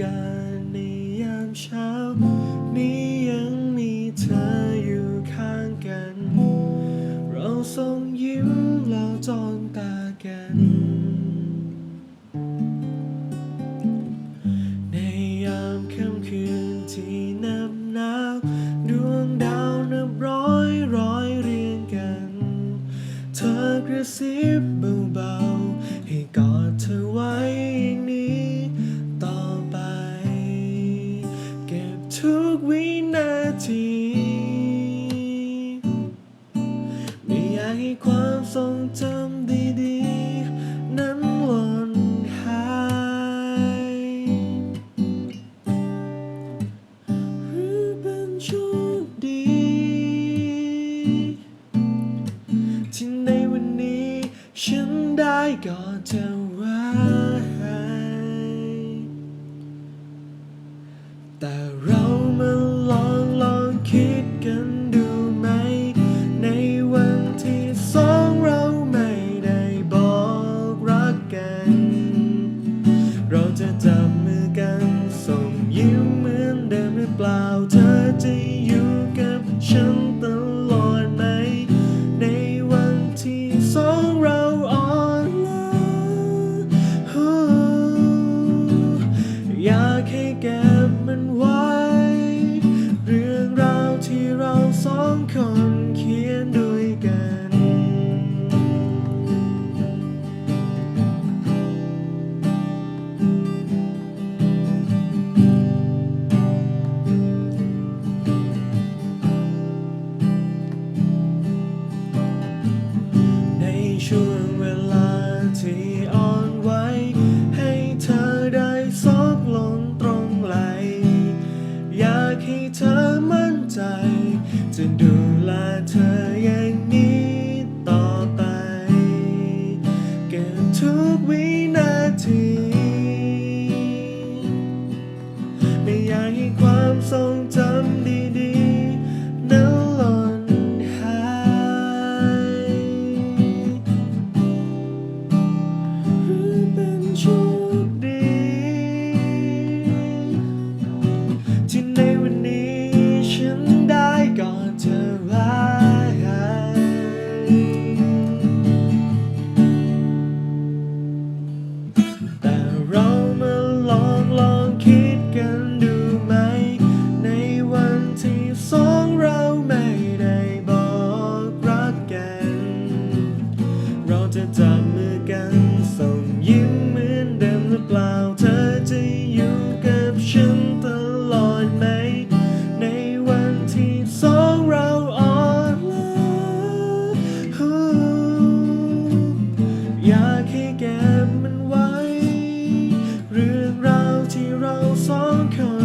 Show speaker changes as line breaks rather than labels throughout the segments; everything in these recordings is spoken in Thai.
กันในยามเช้า นี้ยังมีเธออยู่ข้างกัน เราส่งยิ้มเราจ้องตากัน ในยามค่ำคืนที่หนับหนาวดวงดาวนับร้อยร้อยเรียงกัน เธอกระซิบ ทุกวินาที ไม่อยากให้ความทรงจำดีๆ นั้นหล่นหาย หรือเป็นโชคดี ที่ในวันนี้ ฉันได้กอดเธอ เธออย่างนี้ต่อไป เก็บทุกวินาที ไม่อยากให้ความทรงจำดีๆนั้นหล่นหาย หรือเป็นโชคดี ที่ใน เร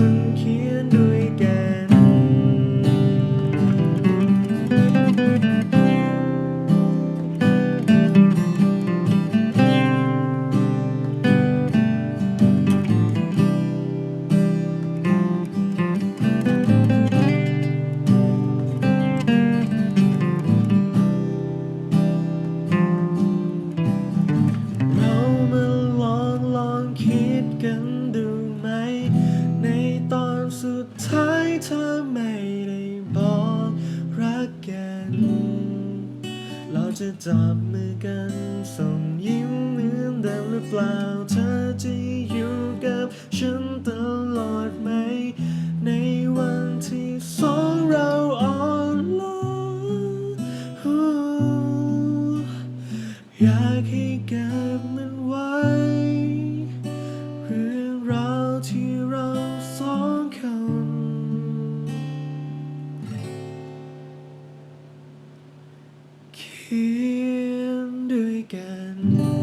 จับมือกันส่งยิ้มเหมือนเดิมหรือเปล่าเธอจะอยู่กับฉันต Mm-hmm.